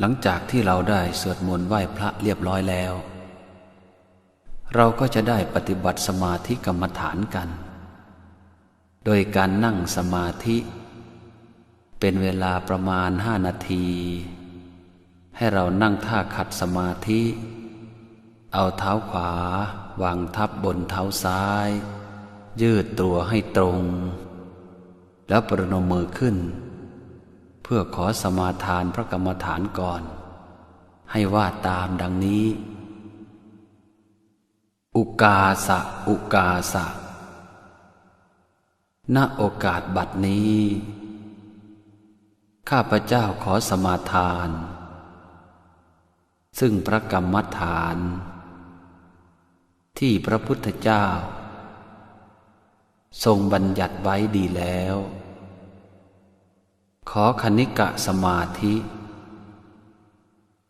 หลังจากที่เราได้สวดมนต์ไหว้พระเรียบร้อยแล้ว เราก็จะได้ปฏิบัติสมาธิกรรมฐานกัน โดยการนั่งสมาธิ เป็นเวลาประมาณห้านาที ให้เรานั่งท่าขัดสมาธิ เอาเท้าขวาวางทับบนเท้าซ้าย ยืดตัวให้ตรง แล้วประนมมือขึ้น เพื่อขอสมาทานพระกรรมฐานก่อน ให้ว่าตามดังนี้ อุกาสะอุกาสะณโอกาสบัดนี้ ข้าพเจ้าขอสมาทาน ซึ่งพระกรรมฐาน ที่พระพุทธเจ้า ทรงบัญญัติไว้ดีแล้ว ขอคณิกะสมาธิ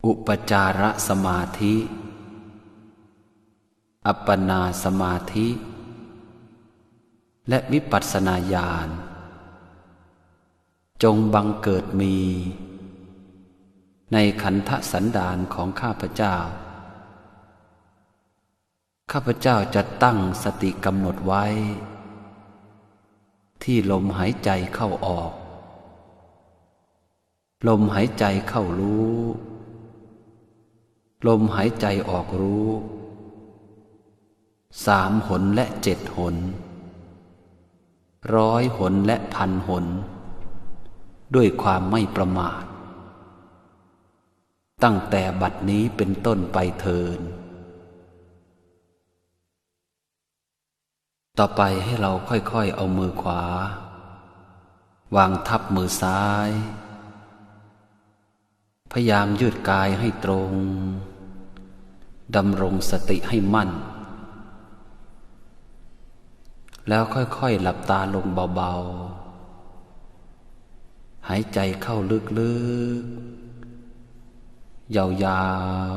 อุปจารสมาธิ อัปปนาสมาธิ และวิปัสสนาญาณ จงบังเกิดมี ในขันธสันดานของข้าพเจ้า ข้าพเจ้าจะตั้งสติกำหนดไว้ ที่ลมหายใจเข้าออก ลมหายใจเข้ารู้ ลมหายใจออกรู้สามหนและเจ็ดหน ร้อยหนและพันหน ด้วยความไม่ประมาท ตั้งแต่บัดนี้เป็นต้นไปเทิน ต่อไปให้เราค่อยๆเอามือขวา วางทับมือซ้าย พยายามยืดกายให้ตรงดำรงสติให้มั่น แล้วค่อยๆหลับตาลงเบาๆ หายใจเข้าลึกๆ ยาว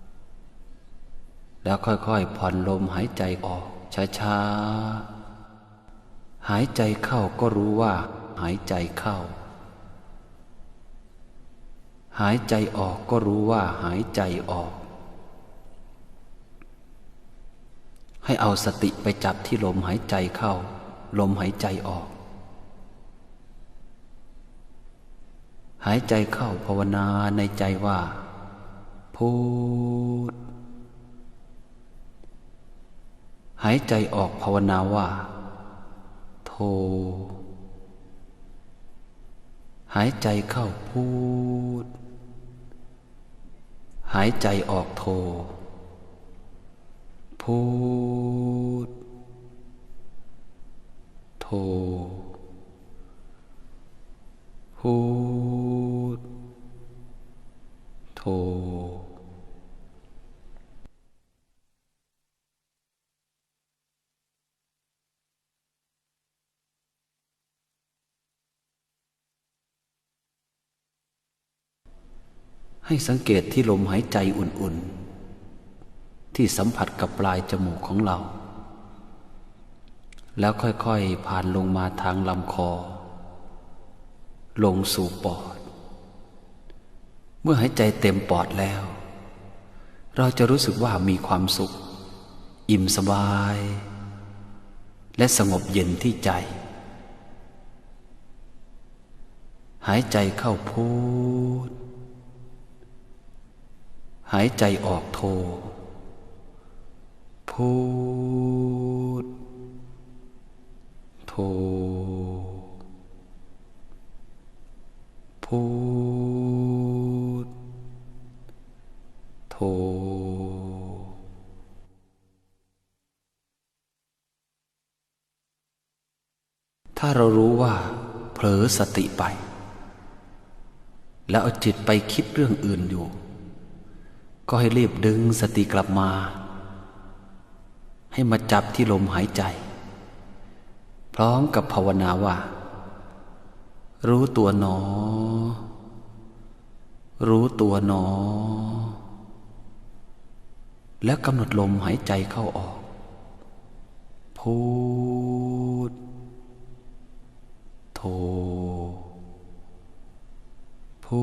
ๆ แล้วค่อยๆ ผ่อนลมหายใจออกช้าๆ หายใจเข้าก็รู้ว่าหายใจเข้า หายใจออกก็รู้ว่าหายใจออก ให้เอาสติไปจับที่ลมหายใจเข้า ลมหายใจออก หายใจเข้าภาวนาในใจว่า พูด หายใจออกภาวนาว่า โท หายใจเข้าพูด หายใจออกโท พูด โท พูด โท ให้สังเกตที่ลมหายใจอุ่นๆ ที่สัมผัสกับปลายจมูกของเรา แล้วค่อยๆ ผ่านลงมาทางลำคอ ลงสู่ปอด เมื่อหายใจเต็มปอดแล้ว เราจะรู้สึกว่ามีความสุข อิ่มสบาย และสงบเย็นที่ใจ หายใจเข้าพูด หายใจออกโท พูด โท พูด โท ถ้าเรารู้ว่าเผลอสติไป แล้วเอาจิตไปคิดเรื่องอื่นอยู่ ก็ให้รีบดึงสติกลับมา ให้มาจับที่ลมหายใจ พร้อมกับภาวนาว่า รู้ตัวหนอ รู้ตัวหนอ แล้วกำหนดลมหายใจเข้าออก พูด โทพู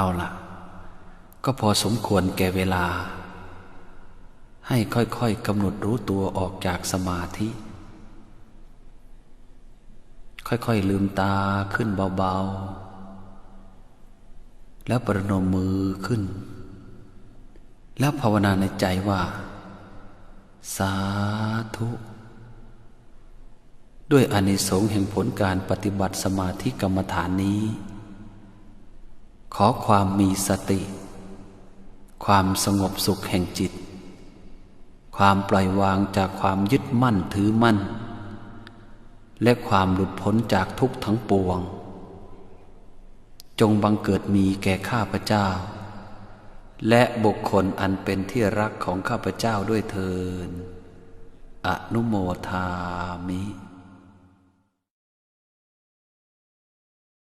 เอาละ ก็พอสมควรแก่เวลา ให้ค่อยๆกำหนดรู้ตัวออกจากสมาธิ ค่อยๆลืมตาขึ้นเบาๆ แล้วประนมมือขึ้น แล้วภาวนาในใจว่า สาธุด้วยอานิสงส์แห่งผลการปฏิบัติสมาธิกรรมฐานนี้ ขอความมีสติ ความสงบสุขแห่งจิต ความปล่อยวางจากความยึดมั่นถือมั่น และความหลุดพ้นจากทุกข์ทั้งปวง จงบังเกิดมีแก่ข้าพเจ้า และบุคคลอันเป็นที่รักของข้าพเจ้าด้วยเทินอนุโมทามิ